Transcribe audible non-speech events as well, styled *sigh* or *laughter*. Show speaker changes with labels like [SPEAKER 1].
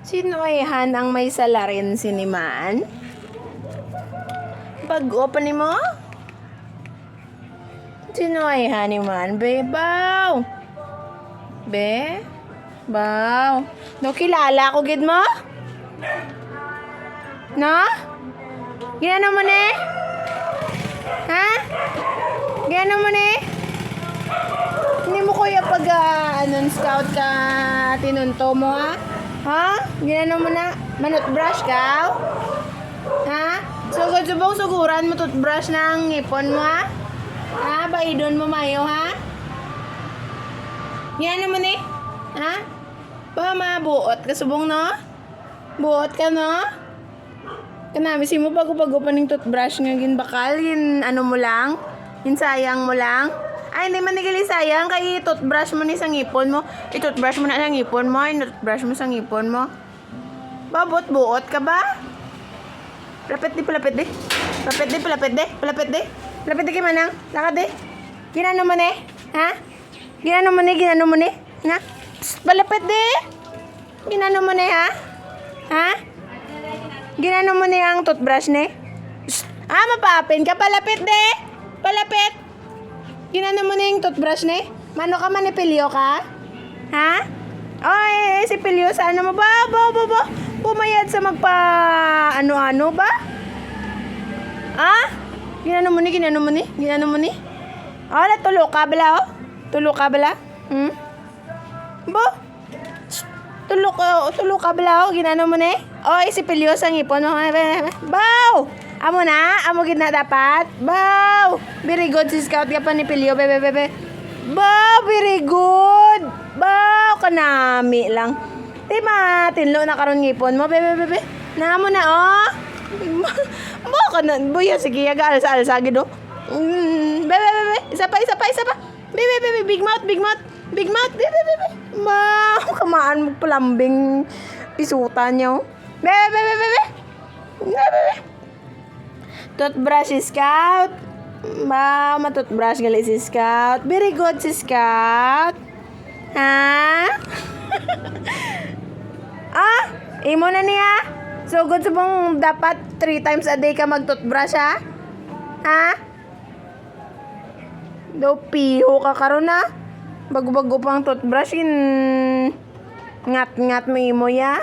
[SPEAKER 1] Sino ay ang may salarin siniman? Pag-open ni mo? Sino ay han man? Be, baw! Be? Baw! No, kilala ko, gid mo? No? Ginano mo ni? Ha? Ginano mo ni? Hindi mo kuya pag ah, ano, scout ka tinunto mo ha? Ha? Ginano mo na? Manot brush ka? Ha? Sugod subong suguran mo toothbrush ng ngipon mo ha? Ha? Baidon mo mayo ha? Ginano mo ni? Ha? Ba mabuot ka subong no? Buot ka no? Kanami si mo bago bago pa ning toothbrush nga gin bakal gin ano mo lang? Gin sayang mo lang? Ay, hindi man nigali sayang kay toothbrush mo ni sa ngipon mo. I-toothbrush mo na sa ngipon mo, i-toothbrush mo sa ngipon mo. Babot buot ka ba? Palapit di, palapit di. Palapit di, palapit di, palapit di. Palapit di kay manang. Lakad di. Ginano mo ni? Ha? Ginano mo ni? Ginano mo ni? Na? Psst, palapit di. Ginano mo ni ha? Ha? Ginano mo ni ang toothbrush ni? Shh! Ah, mapapin ka. Palapit, de. Palapit. Ginano mo ni yung toothbrush ni? Mano ka manipilyo ka? Ha? Ay, si Pilyo, sa ano mo ba? Ba, ba, ba? Pumayad sa magpa... Ano-ano ba? Ah? Ginano mo ni? Ginano mo ni? Ginano mo ni? Oh, natulo ka bala, oh? Tulo ka bala? Hmm? Bo? Tulo ka, tulo ka bala, oh? Ginano mo ni? Oh, isipilyo sa ngipon mo. Bow! Amo na? Amo gid na dapat? Bow! Very good si Scout ka pa ni Pilyo, bebe, bebe. Bow! Very good! Bow! Kanami lang. Di ba, tinlo na karon ngipon mo, bebe, bebe. Namo na, oh. Bo ka na, buya, sige, yaga, alsa-alsa, gido. Mm, bebe, bebe, isa pa, isa pa, isa pa. Bebe, bebe, big mouth, big mouth. Big mouth, bebe, bebe. Ma, kamaan mo palambing pisutan niyo. Bebe, bebe, bebe. Bebe, bebe. Toothbrush si Scout. Ma, matoothbrush gali si Scout. Very good si Scout. Ha? *laughs* ah, imo na niya. So good sa mong dapat three times a day ka mag-toothbrush ha? Ha? Do piho ka karon na. Bago-bago pang toothbrush in ngat-ngat mo imo ya.